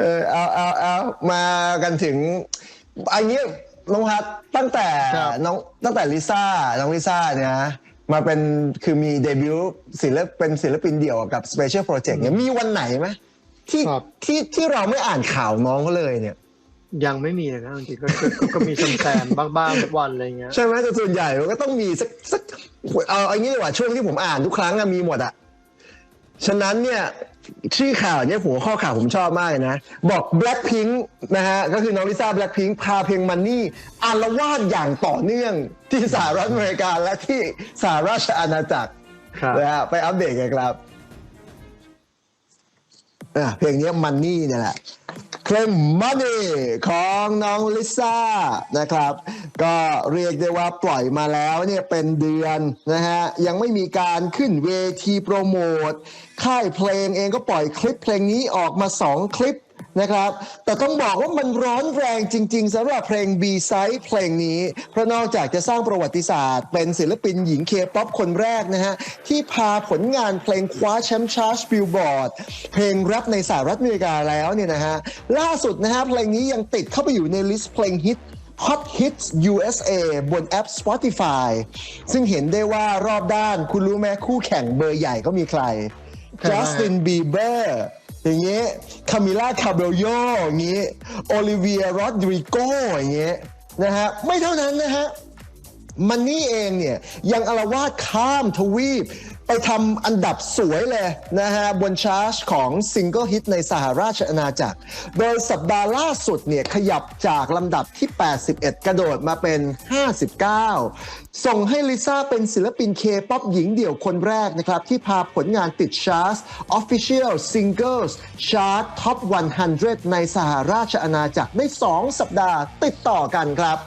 เออเอาเอาเอามากันถึงอันนี้น้องพัดตั้งแต่ครับน้องตั้งแต่ลิซ่าน้องลิซ่าเนี่ยนะมาเป็นคือมีเดบิวต์ศิลปเป็นศิลปินเดี่ยวกับ Special Project เนี่ยมีวันไหนไหมที่ครับที่ที่เราไม่อ่านข่าวน้องเขาเลยเนี่ย ยังไม่มีเลยนะจริงๆก็ก็ก็ก็มีแซมๆบ้างๆทุกวันอะไรเงี้ยใช่ไหมแต่ส่วนใหญ่มันก็ต้องมีสักสักเอาเอาอย่างนี้ดีกว่าช่วงที่ผมอ่านทุกครั้งอะมีหมดอะ ฉะนั้นเนี่ยชื่อข่าวเนี่ยหัวข้อข่าวผมชอบมากเลยนะ บอก Blackpink นะฮะ ก็คือน้องลิซ่า Blackpink พาเพลงมันนี่อารวาสอย่างต่อเนื่องที่สหรัฐอเมริกาและที่สหราชอาณาจักรครับนะฮะไปอัปเดตกันครับอะเพลงนี้มันนี่เนี่ยแหละ เคลมมันนี่ของน้องลิซ่านะครับ ก็เรียกได้ว่าปล่อยมาแล้วเนี่ยเป็นเดือนนะฮะยังไม่มีการขึ้นเวทีโปรโมทค่ายเพลงเองก็ปล่อยคลิปเพลงนี้ออกมา 2 คลิปนะครับ แต่ต้องบอกว่ามันร้อนแรงจริง ๆสำหรับเพลง B-Side เพลงนี้ เพราะนอกจากจะสร้างประวัติศาสตร์ เป็นศิลปินหญิงเคป๊อปคนแรกนะฮะ ที่พาผลงานเพลงคว้าแชมป์ชาร์ตบิลบอร์ดเพลงแรปในสหรัฐอเมริกาแล้วเนี่ยนะฮะ ล่าสุดนะฮะเพลงนี้ยังติดเข้าไปอยู่ในลิสต์เพลงฮิต Hot Hits USA บนแอป Spotify ซึ่งเห็นได้ว่ารอบด้านคุณรู้ไหมคู่แข่งเบอร์ใหญ่ก็มีใครใครบ้างจัสตินบีเบอร์อย่างเงี้ยคามิล่าคาเบลโยอย่างเงี้ยโอลิเวียโรดริโกอย่างเงี้ยนะฮะไม่เท่านั้นนะฮะมันนี่เองเนี่ยยังอารวาสข้ามทวีป ไปทำอันดับสวยเลยนะฮะบนชาร์ตของซิงเกิลฮิตในสหราชอาณาจักร โดยสัปดาห์ล่าสุดเนี่ยขยับจากลำดับที่ 81 กระโดดมาเป็น 59 ส่งให้ลิซ่าเป็นศิลปินเคป๊อปหญิงเดี่ยวคนแรกนะครับ ที่พาผลงานติดชาร์ต Official Singles Chart Top 100 ในสหราชอาณาจักรได้ 2 สัปดาห์ติดต่อกันครับ